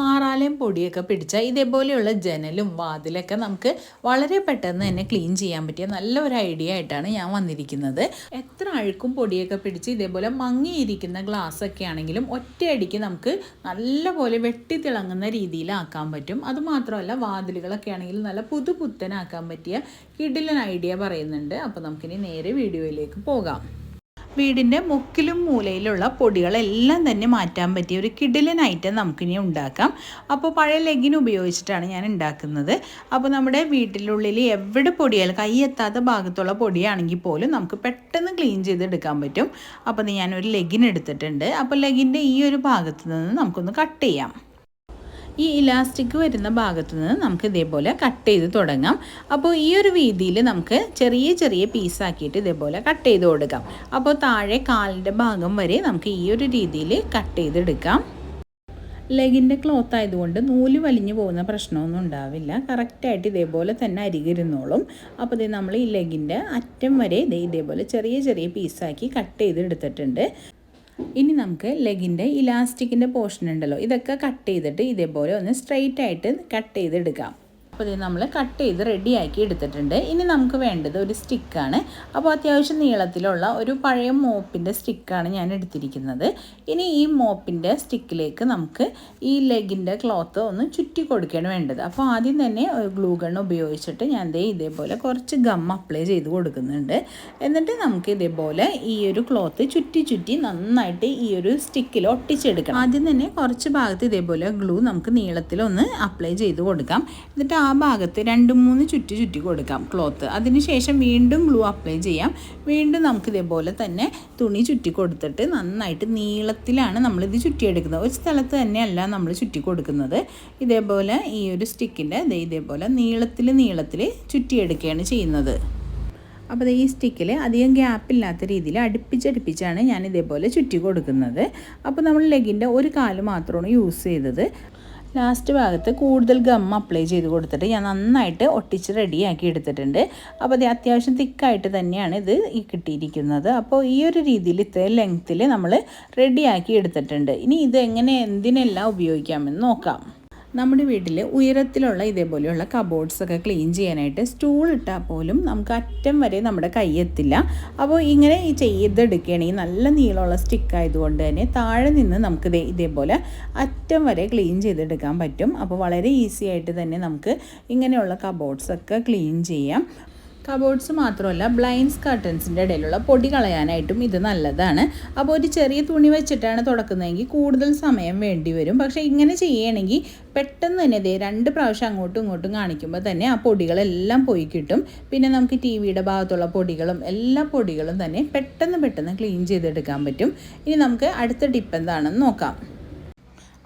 മാറാലയും പൊടിയൊക്കെ പിടിച്ച ഇതേപോലെയുള്ള ജനലും വാതിലൊക്കെ നമുക്ക് വളരെ പെട്ടെന്ന് തന്നെ ക്ലീൻ ചെയ്യാൻ പറ്റിയ നല്ല ഒരു ഐഡിയ ആയിട്ടാണ് ഞാൻ വന്നിരിക്കുന്നത്. എത്ര അഴുക്കും പൊടിയൊക്കെ പിടിച്ച് ഇതേപോലെ മങ്ങിയിരിക്കുന്ന ഗ്ലാസ് ഒക്കെ ആണെങ്കിലും ഒറ്റയടിക്ക് നമുക്ക് നല്ലപോലെ വെട്ടി തിളങ്ങുന്ന രീതിയിലാക്കാൻ പറ്റും. അതുമാത്രമല്ല വാതിലുകളൊക്കെ ആണെങ്കിൽ നല്ല പുതുപുത്തനാക്കാൻ പറ്റിയ കിടിലൻ ഐഡിയ പറയുന്നുണ്ട്. അപ്പോൾ നമുക്കിനി നേരെ വീഡിയോയിലേക്ക് പോകാം. വീടിന്റെ മുക്കിലും മൂലയിലുള്ള പൊടികളെല്ലാം തന്നെ മാറ്റാൻ പറ്റിയ ഒരു കിഡിലൻ ഐറ്റം നമുക്കിനി ഉണ്ടാക്കാം. അപ്പോൾ പഴയ ലെഗിൻ ഉപയോഗിച്ചിട്ടാണ് ഞാൻ ഉണ്ടാക്കുന്നത്. അപ്പോൾ നമ്മുടെ വീട്ടിലുള്ളിൽ എവിടെ പൊടിയാലും കൈ എത്താത്ത ഭാഗത്തുള്ള പൊടിയാണെങ്കിൽ പോലും നമുക്ക് പെട്ടെന്ന് ക്ലീൻ ചെയ്തെടുക്കാൻ പറ്റും. അപ്പോൾ ഞാനൊരു ലെഗിൻ എടുത്തിട്ടുണ്ട്. അപ്പോൾ ലെഗിന്റെ ഈ ഒരു ഭാഗത്ത് നിന്ന് നമുക്കൊന്ന് കട്ട് ചെയ്യാം. ഈ ഇലാസ്റ്റിക് വരുന്ന ഭാഗത്ത് നിന്ന് നമുക്ക് ഇതേപോലെ കട്ട് ചെയ്ത് തുടങ്ങാം. അപ്പോൾ ഈ ഒരു രീതിയിൽ നമുക്ക് ചെറിയ ചെറിയ പീസാക്കിയിട്ട് ഇതേപോലെ കട്ട് ചെയ്ത് കൊടുക്കാം. അപ്പോൾ താഴെ കാലിന്റെ ഭാഗം വരെ നമുക്ക് ഈ ഒരു രീതിയിൽ കട്ട് ചെയ്തെടുക്കാം. ലെഗിന്റെ ക്ലോത്ത് ആയതുകൊണ്ട് നൂൽ വലിഞ്ഞു പോകുന്ന പ്രശ്നമൊന്നും ഉണ്ടാവില്ല. കറക്റ്റായിട്ട് ഇതേപോലെ തന്നെ അരികിരുന്നോളും. അപ്പോൾ ഇത് നമ്മൾ ഈ ലെഗിന്റെ അറ്റം വരെ ഇതേപോലെ ചെറിയ ചെറിയ പീസാക്കി കട്ട് ചെയ്ത് എടുത്തിട്ടുണ്ട് ഇനി നമുക്ക് ലെഗിന്റെ ഇലാസ്റ്റിക്കിന്റെ പോർഷൻ ഉണ്ടല്ലോ. ഇതൊക്കെ കട്ട് ചെയ്തിട്ട് ഇതേപോലെ ഒന്ന് സ്ട്രെയിറ്റ് ആയിട്ട് കട്ട് ചെയ്തെടുക്കാം. അപ്പോൾ ഇത് നമ്മൾ കട്ട് ചെയ്ത് റെഡിയാക്കി എടുത്തിട്ടുണ്ട്. ഇനി നമുക്ക് വേണ്ടത് ഒരു സ്റ്റിക്കാണ് അപ്പോൾ അത്യാവശ്യം നീളത്തിലുള്ള ഒരു പഴയ മോപ്പിന്റെ സ്റ്റിക്കാണ് ഞാൻ എടുത്തിരിക്കുന്നത്. ഇനി ഈ മോപ്പിന്റെ സ്റ്റിക്കിലേക്ക് നമുക്ക് ഈ ലെഗിന്റെ ക്ലോത്ത് ഒന്ന് ചുറ്റി കൊടുക്കുകയാണ് വേണ്ടത്. അപ്പോൾ ആദ്യം തന്നെ ഗ്ലൂ ഗൺ ഉപയോഗിച്ചിട്ട് ഞാൻ ദേ ഇതേപോലെ കുറച്ച് ഗം അപ്ലൈ ചെയ്ത് കൊടുക്കുന്നുണ്ട്. എന്നിട്ട് നമുക്ക് ഇതേപോലെ ഈ ഒരു ക്ലോത്ത് ചുറ്റി ചുറ്റി നന്നായിട്ട് ഈ ഒരു സ്റ്റിക്കിൽ ഒട്ടിച്ചെടുക്കണം. ആദ്യം തന്നെ കുറച്ച് ഭാഗത്ത് ഇതേപോലെ ഗ്ലൂ നമുക്ക് നീളത്തിലൊന്ന് അപ്ലൈ ചെയ്ത് കൊടുക്കാം. എന്നിട്ട് ആ ഭാഗത്ത് രണ്ട് മൂന്ന് ചുറ്റി ചുറ്റി കൊടുക്കാം ക്ലോത്ത് അതിനുശേഷം വീണ്ടും ഗ്ലൂ അപ്ലൈ ചെയ്യാം. വീണ്ടും നമുക്ക് ഇതേപോലെ തന്നെ തുണി ചുറ്റി കൊടുത്തിട്ട് നന്നായിട്ട് നീളത്തിലാണ് നമ്മളിത് ചുറ്റിയെടുക്കുന്നത്. ഒരു സ്ഥലത്ത് തന്നെയല്ല നമ്മൾ ചുറ്റി കൊടുക്കുന്നത്. ഇതേപോലെ ഈ ഒരു സ്റ്റിക്കിന്റെ ഇതേപോലെ നീളത്തിൽ നീളത്തിൽ ചുറ്റിയെടുക്കുകയാണ് ചെയ്യുന്നത്. അപ്പോൾ ഈ സ്റ്റിക്കിൽ അധികം ഗ്യാപ്പില്ലാത്ത രീതിയിൽ അടുപ്പിച്ചടുപ്പിച്ചാണ് ഞാൻ ഇതേപോലെ ചുറ്റി കൊടുക്കുന്നത്. അപ്പോൾ നമ്മൾ ലെഗിന്റെ ഒരു കാൽ മാത്രമാണ് യൂസ് ചെയ്തത്. ലാസ്റ്റ് ഭാഗത്ത് കൂടുതൽ ഗം അപ്ലൈ ചെയ്ത് കൊടുത്തിട്ട് ഞാൻ നന്നായിട്ട് ഒട്ടിച്ച് റെഡിയാക്കി എടുത്തിട്ടുണ്ട്. അപ്പോൾ അത് അത്യാവശ്യം തിക്കായിട്ട് തന്നെയാണ് ഇത് ഈ കിട്ടിയിരിക്കുന്നത്. അപ്പോൾ ഈ ഒരു രീതിയിൽ ഇത്രയും ലെങ്ത്തിൽ നമ്മൾ റെഡിയാക്കി എടുത്തിട്ടുണ്ട്. ഇനി ഇത് എങ്ങനെ എന്തിനെല്ലാം ഉപയോഗിക്കാമെന്ന് നോക്കാം. നമ്മുടെ വീട്ടിൽ ഉയരത്തിലുള്ള ഇതേപോലെയുള്ള കബോർഡ്സ് ഒക്കെ ക്ലീൻ ചെയ്യാനായിട്ട് സ്റ്റൂൾ ഇട്ടാൽ പോലും നമുക്ക് അറ്റം വരെ നമ്മുടെ കൈ എത്തില്ല. അപ്പോൾ ഇങ്ങനെ ഈ ചെയ്തെടുക്കുകയാണെങ്കിൽ നല്ല നീളമുള്ള സ്റ്റിക്ക് ആയതുകൊണ്ട് തന്നെ താഴെ നിന്ന് നമുക്ക് ഇതേ ഇതേപോലെ അറ്റം വരെ ക്ലീൻ ചെയ്തെടുക്കാൻ പറ്റും. അപ്പോൾ വളരെ ഈസി ആയിട്ട് തന്നെ നമുക്ക് ഇങ്ങനെയുള്ള കബോർഡ്സ് ഒക്കെ ക്ലീൻ ചെയ്യാം. കബോർഡ്സ് മാത്രമല്ല ബ്ലൈൻഡ്സ് കർട്ടൻസിന്റെ ഇടയിലുള്ള പൊടി കളയാനായിട്ടും ഇത് നല്ലതാണ്. അപ്പോൾ ഒരു ചെറിയ തുണി വെച്ചിട്ടാണ് തുടക്കുന്നതെങ്കിൽ കൂടുതൽ സമയം വേണ്ടി വരും. പക്ഷേ ഇങ്ങനെ ചെയ്യുകയാണെങ്കിൽ പെട്ടെന്ന് തന്നെ ഇതേ രണ്ട് പ്രാവശ്യം അങ്ങോട്ടും ഇങ്ങോട്ടും കാണിക്കുമ്പോൾ തന്നെ ആ പൊടികളെല്ലാം പോയി കിട്ടും. പിന്നെ നമുക്ക് ടി വിയുടെ ഭാഗത്തുള്ള പൊടികളും എല്ലാ പൊടികളും തന്നെ പെട്ടെന്ന് പെട്ടെന്ന് ക്ലീൻ ചെയ്തെടുക്കാൻ പറ്റും. ഇനി നമുക്ക് അടുത്ത ടിപ്പ് എന്താണെന്ന് നോക്കാം.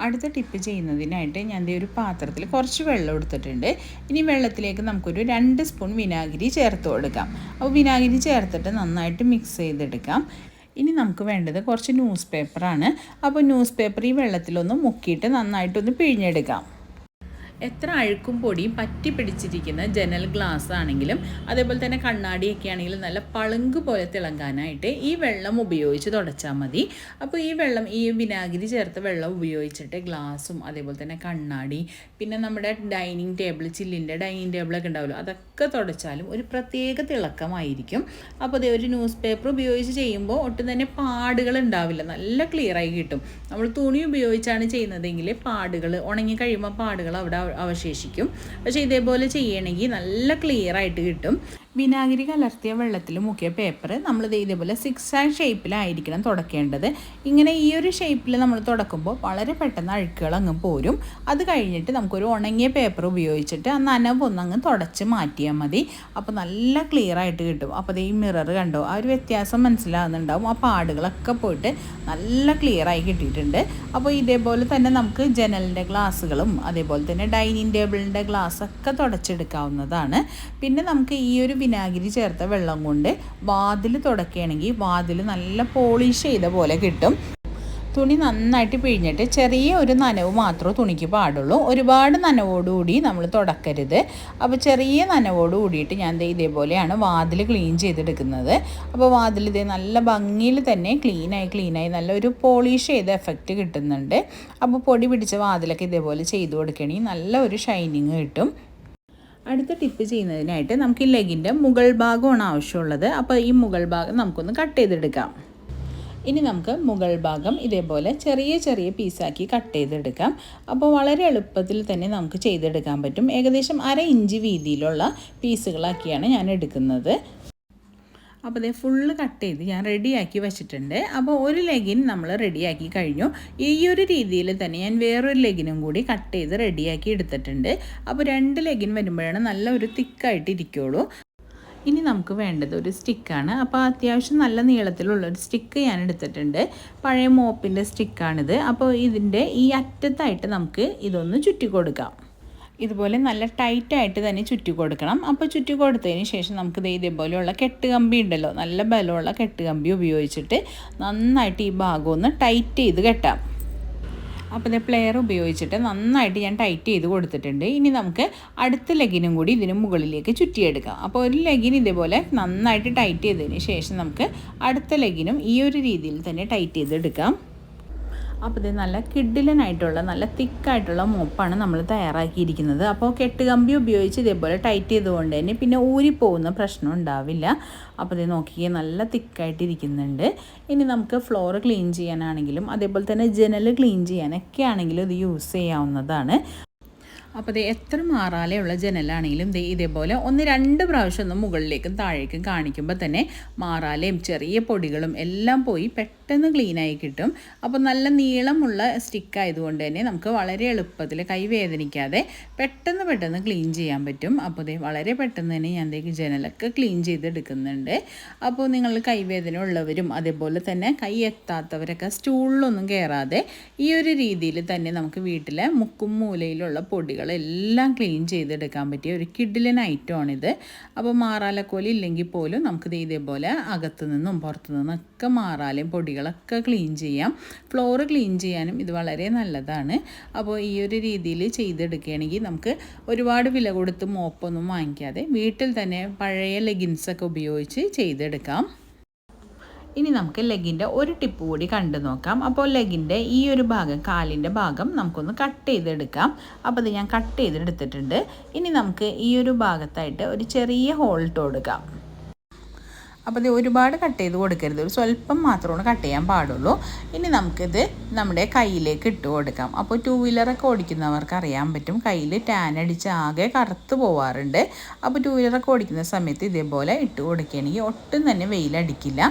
അടുത്ത ടിപ്പ് ചെയ്യുന്നതിനായിട്ട് ഞാൻ ഒരു പാത്രത്തിൽ കുറച്ച് വെള്ളം എടുത്തിട്ടുണ്ട്. ഇനി വെള്ളത്തിലേക്ക് നമുക്കൊരു രണ്ട് സ്പൂൺ വിനാഗിരി ചേർത്ത് കൊടുക്കാം. അപ്പോൾ വിനാഗിരി ചേർത്തിട്ട് നന്നായിട്ട് മിക്സ് ചെയ്തെടുക്കാം. ഇനി നമുക്ക് വേണ്ടത് കുറച്ച് ന്യൂസ് പേപ്പറാണ് അപ്പോൾ ന്യൂസ് പേപ്പർ ഈ വെള്ളത്തിലൊന്ന് മുക്കിയിട്ട് നന്നായിട്ടൊന്ന് പിഴിഞ്ഞെടുക്കാം. എത്ര അഴുക്കും പൊടിയും പറ്റി പിടിച്ചിരിക്കുന്ന ജനൽ ഗ്ലാസ് ആണെങ്കിലും അതേപോലെ തന്നെ കണ്ണാടിയൊക്കെ ആണെങ്കിലും നല്ല പളുങ്ക് പോലെ തിളങ്ങാനായിട്ട് ഈ വെള്ളം ഉപയോഗിച്ച് തുടച്ചാൽ മതി. അപ്പോൾ ഈ വെള്ളം ഈ വിനാഗിരി ചേർത്ത വെള്ളം ഉപയോഗിച്ചിട്ട് ഗ്ലാസും അതേപോലെ തന്നെ കണ്ണാടി പിന്നെ നമ്മുടെ ഡൈനിങ് ടേബിൾ ചില്ലിന്റെ ഡൈനിങ് ടേബിളൊക്കെ ഉണ്ടാവുമല്ലോ അതൊക്കെ തുടച്ചാലും ഒരു പ്രത്യേക തിളക്കമായിരിക്കും. അപ്പോൾ അതേ ഒരു ന്യൂസ് പേപ്പർ ഉപയോഗിച്ച് ചെയ്യുമ്പോൾ ഒട്ടും തന്നെ പാടുകൾ ഉണ്ടാവില്ല നല്ല ക്ലിയറായി കിട്ടും. നമ്മൾ തുണി ഉപയോഗിച്ചാണ് ചെയ്യുന്നതെങ്കിൽ പാടുകൾ ഉണങ്ങി കഴിയുമ്പോൾ പാടുകൾ അവിടെ അവശേഷിക്കും. പക്ഷേ ഇതേപോലെ ചെയ്യണമെങ്കിൽ നല്ല ക്ലിയർ ആയിട്ട് കിട്ടും. വിനാഗിരി കലർത്തിയ വെള്ളത്തിൽ മുക്കിയ പേപ്പർ നമ്മൾ ഇതേപോലെ സിക്സ് ആൻഡ് ഷേപ്പിലായിരിക്കണം തുടക്കേണ്ടത്. ഇങ്ങനെ ഈ ഒരു ഷേപ്പിൽ നമ്മൾ തുടക്കുമ്പോൾ വളരെ പെട്ടെന്ന് അഴുക്കുകൾ അങ്ങ് പോരും. അത് കഴിഞ്ഞിട്ട് നമുക്കൊരു ഉണങ്ങിയ പേപ്പർ ഉപയോഗിച്ചിട്ട് ആ നനവൊന്ന് അങ്ങ് തുടച്ച് മാറ്റിയാൽ മതി. അപ്പോൾ നല്ല ക്ലിയർ ആയിട്ട് കിട്ടും. അപ്പോൾ അത് ഈ മിറർ കണ്ടോ? ആ ഒരു വ്യത്യാസം മനസ്സിലാകുന്നുണ്ടാവും. ആ പാടുകളൊക്കെ പോയിട്ട് നല്ല ക്ലിയർ ആയി കിട്ടിയിട്ടുണ്ട്. അപ്പോൾ ഇതേപോലെ തന്നെ നമുക്ക് ജനലിന്റെ ഗ്ലാസ്സുകളും അതേപോലെ തന്നെ ഡൈനിങ് ടേബിളിന്റെ ഗ്ലാസ്സൊക്കെ തുടച്ചെടുക്കാവുന്നതാണ്. പിന്നെ നമുക്ക് ഈ ഒരു വിനാഗിരി ചേർത്ത വെള്ളം കൊണ്ട് വാതിൽ തുടക്കുകയാണെങ്കിൽ വാതിൽ നല്ല പോളിഷ് ചെയ്ത പോലെ കിട്ടും. തുണി നന്നായിട്ട് പിഴിഞ്ഞിട്ട് ചെറിയ ഒരു നനവ് മാത്രമേ തുണിക്ക് പാടുള്ളൂ. ഒരുപാട് നനവോടുകൂടി നമ്മൾ തുടക്കരുത്. അപ്പോൾ ചെറിയ നനവോട് കൂടിയിട്ട് ഞാൻ ഇതേപോലെയാണ് വാതിൽ ക്ലീൻ ചെയ്തെടുക്കുന്നത്. അപ്പോൾ വാതിൽ ഇതേ നല്ല ഭംഗിയിൽ തന്നെ ക്ലീനായി ക്ലീനായി നല്ലൊരു പോളിഷ് ചെയ്ത എഫക്റ്റ് കിട്ടുന്നുണ്ട്. അപ്പോൾ പൊടി പിടിച്ച വാതിലൊക്കെ ഇതേപോലെ ചെയ്തു കൊടുക്കുകയാണെങ്കിൽ നല്ല ഒരു ഷൈനിങ് കിട്ടും. അടുത്ത ടിപ്പ് ചെയ്യുന്നതിനായിട്ട് നമുക്ക് ഈ ലെഗിന്റെ മുകൾ ഭാഗമാണ് ആവശ്യമുള്ളത്. അപ്പോൾ ഈ മുകൾ ഭാഗം നമുക്കൊന്ന് കട്ട് ചെയ്തെടുക്കാം. ഇനി നമുക്ക് മുകൾ ഭാഗം ഇതേപോലെ ചെറിയ ചെറിയ പീസാക്കി കട്ട് ചെയ്തെടുക്കാം. അപ്പോൾ വളരെ എളുപ്പത്തിൽ തന്നെ നമുക്ക് ചെയ്തെടുക്കാൻ പറ്റും. ഏകദേശം അര ഇഞ്ച് വീതിയിലുള്ള പീസുകളാക്കിയാണ് ഞാൻ എടുക്കുന്നത്. അപ്പോൾ ഇതേ ഫുള്ള് കട്ട് ചെയ്ത് ഞാൻ റെഡിയാക്കി വെച്ചിട്ടുണ്ട്. അപ്പോൾ ഒരു ലെഗിൻ നമ്മൾ റെഡിയാക്കി കഴിഞ്ഞു. ഈ ഒരു രീതിയിൽ തന്നെ ഞാൻ വേറൊരു ലെഗിനും കൂടി കട്ട് ചെയ്ത് റെഡിയാക്കി എടുത്തിട്ടുണ്ട്. അപ്പോൾ രണ്ട് ലെഗിൻ വരുമ്പോഴാണ് നല്ല ഒരു തിക്കായിട്ട് ഇരിക്കുള്ളൂ. ഇനി നമുക്ക് വേണ്ടത് ഒരു സ്റ്റിക്കാണ് അപ്പോൾ അത്യാവശ്യം നല്ല നീളത്തിലുള്ള ഒരു സ്റ്റിക്ക് ഞാൻ എടുത്തിട്ടുണ്ട്. പഴയ മോപ്പിന്റെ സ്റ്റിക്കാണിത് അപ്പോൾ ഇതിന്റെ ഈ അറ്റത്തായിട്ട് നമുക്ക് ഇതൊന്ന് ചുറ്റി കൊടുക്കാം. ഇതുപോലെ നല്ല ടൈറ്റായിട്ട് തന്നെ ചുറ്റി കൊടുക്കണം. അപ്പോൾ ചുറ്റി കൊടുത്തതിന് ശേഷം നമുക്ക് ദേ ഇതേപോലെയുള്ള കെട്ടുകമ്പി ഉണ്ടല്ലോ നല്ല ബലമുള്ള കെട്ടുകമ്പി ഉപയോഗിച്ചിട്ട് നന്നായിട്ട് ഈ ഭാഗം ഒന്ന് ടൈറ്റ് ചെയ്ത് കെട്ടാം. അപ്പോൾ ഇത് പ്ലെയർ ഉപയോഗിച്ചിട്ട് നന്നായിട്ട് ഞാൻ ടൈറ്റ് ചെയ്ത് കൊടുത്തിട്ടുണ്ട്. ഇനി നമുക്ക് അടുത്ത ലെഗിനും കൂടി ഇതിന് മുകളിലേക്ക് ചുറ്റിയെടുക്കാം. അപ്പോൾ ഒരു ലെഗിന് ഇതേപോലെ നന്നായിട്ട് ടൈറ്റ് ചെയ്തതിന് ശേഷം നമുക്ക് അടുത്ത ലെഗിനും ഈ ഒരു രീതിയിൽ തന്നെ ടൈറ്റ് ചെയ്തെടുക്കാം. അപ്പോൾ ഇത് നല്ല കിഡിലനായിട്ടുള്ള നല്ല തിക്കായിട്ടുള്ള മോപ്പാണ് നമ്മൾ തയ്യാറാക്കിയിരിക്കുന്നത്. അപ്പോൾ കെട്ടുകമ്പി ഉപയോഗിച്ച് ഇതേപോലെ ടൈറ്റ് ചെയ്തുകൊണ്ട് തന്നെ പിന്നെ ഊരിപ്പോകുന്ന പ്രശ്നം ഉണ്ടാവില്ല. അപ്പോൾ ഇത് നോക്കിയേ നല്ല തിക്കായിട്ടിരിക്കുന്നുണ്ട്. ഇനി നമുക്ക് ഫ്ലോർ ക്ലീൻ ചെയ്യാനാണെങ്കിലും അതേപോലെ തന്നെ ജനൽ ക്ലീൻ ചെയ്യാനൊക്കെ ആണെങ്കിലും ഇത് യൂസ് ചെയ്യാവുന്നതാണ്. അപ്പോൾ ഇത് എത്ര മാറാലെയുള്ള ജനലാണെങ്കിലും ദേ ഇതേപോലെ ഒന്ന് രണ്ട് പ്രാവശ്യം ഒന്ന് മുകളിലേക്കും താഴേക്കും കാണിക്കുമ്പോൾ തന്നെ മാറാലയും ചെറിയ പൊടികളും എല്ലാം പോയി പെട്ടെന്ന് ക്ലീനായി കിട്ടും. അപ്പോൾ നല്ല നീളമുള്ള സ്റ്റിക്ക് ആയതുകൊണ്ട് തന്നെ നമുക്ക് വളരെ എളുപ്പത്തിൽ കൈ വേദനിക്കാതെ പെട്ടെന്ന് പെട്ടെന്ന് ക്ലീൻ ചെയ്യാൻ പറ്റും. അപ്പോൾ ഇതേ വളരെ പെട്ടെന്ന് തന്നെ ഞാൻ ഇതേക്ക് ജനലൊക്കെ ക്ലീൻ ചെയ്തെടുക്കുന്നുണ്ട്. അപ്പോൾ നിങ്ങൾ കൈവേദന ഉള്ളവരും അതേപോലെ തന്നെ കൈ എത്താത്തവരൊക്കെ സ്റ്റൂളിലൊന്നും കയറാതെ ഈ ഒരു രീതിയിൽ തന്നെ നമുക്ക് വീട്ടിലെ മുക്കും മൂലയിലുള്ള പൊടികളെല്ലാം ക്ലീൻ ചെയ്തെടുക്കാൻ പറ്റിയ ഒരു കിഡിലൻ ഐറ്റമാണിത്. അപ്പോൾ മാറാലക്കോലി ഇല്ലെങ്കിൽ പോലും നമുക്കിത് ഇതേപോലെ അകത്തു നിന്നും പുറത്തു നിന്നൊക്കെ മാറാലയും പൊടികളൊക്കെ ക്ലീൻ ചെയ്യാം. ഫ്ലോർ ക്ലീൻ ചെയ്യാനും ഇത് വളരെ നല്ലതാണ്. അപ്പോൾ ഈ ഒരു രീതിയിൽ ചെയ്തെടുക്കുകയാണെങ്കിൽ നമുക്ക് ഒരുപാട് വില കൊടുത്ത് മോപ്പൊന്നും വാങ്ങിക്കാതെ വീട്ടിൽ തന്നെ പഴയ ലെഗിൻസൊക്കെ ഉപയോഗിച്ച് ചെയ്തെടുക്കാം. ഇനി നമുക്ക് ലെഗിന്റെ ഒരു ടിപ്പ് കൂടി കണ്ടു നോക്കാം. അപ്പോൾ ലെഗിന്റെ ഈ ഒരു ഭാഗം കാലിന്റെ ഭാഗം നമുക്കൊന്ന് കട്ട് ചെയ്തെടുക്കാം. അപ്പോൾ ഇത് ഞാൻ കട്ട് ചെയ്തെടുത്തിട്ടുണ്ട്. ഇനി നമുക്ക് ഈ ഒരു ഭാഗത്തായിട്ട് ഒരു ചെറിയ ഹോൾ ഇട്ട് കൊടുക്കാം. അപ്പോൾ ഇത് ഒരുപാട് കട്ട് ചെയ്ത് കൊടുക്കരുത്. ഒരു സ്വല്പം മാത്രമാണ് കട്ട് ചെയ്യാൻ പാടുള്ളൂ. ഇനി നമുക്കിത് നമ്മുടെ കയ്യിലേക്ക് ഇട്ട് കൊടുക്കാം. അപ്പോൾ ടൂ വീലറൊക്കെ ഓടിക്കുന്നവർക്ക് അറിയാൻ പറ്റും കയ്യിൽ ടാൻ അടിച്ച് ആകെ കറുത്ത് പോവാറുണ്ട്. അപ്പോൾ ടൂ വീലറൊക്കെ ഓടിക്കുന്ന സമയത്ത് ഇതേപോലെ ഇട്ട് കൊടുക്കുകയാണെങ്കിൽ ഒട്ടും തന്നെ വെയിലടിക്കില്ല.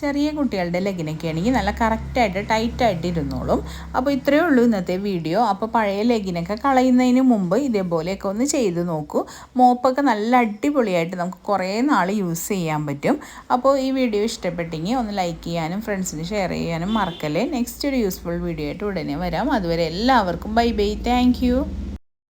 ചെറിയ കുട്ടികളുടെ ലെഗിനൊക്കെ ആണെങ്കിൽ നല്ല കറക്റ്റായിട്ട് ടൈറ്റായിട്ട് ഇരുന്നോളും അപ്പോൾ ഇത്രയേ ഉള്ളൂ ഇന്നത്തെ വീഡിയോ. അപ്പോൾ പഴയ ലെഗിനൊക്കെ കളയുന്നതിന് മുമ്പ് ഇതേപോലെയൊക്കെ ഒന്ന് ചെയ്ത് നോക്കൂ. മോപ്പൊക്കെ നല്ല അടിപൊളിയായിട്ട് നമുക്ക് കുറേ നാൾ യൂസ് ചെയ്യാൻ പറ്റും. അപ്പോൾ ഈ വീഡിയോ ഇഷ്ടപ്പെട്ടെങ്കിൽ ഒന്ന് ലൈക്ക് ചെയ്യാനും ഫ്രണ്ട്സിന് ഷെയർ ചെയ്യാനും മറക്കല്ലേ. നെക്സ്റ്റ് ഒരു യൂസ്ഫുൾ വീഡിയോ ആയിട്ട് ഉടനെ വരാം. അതുവരെ എല്ലാവർക്കും ബൈ ബൈ. താങ്ക്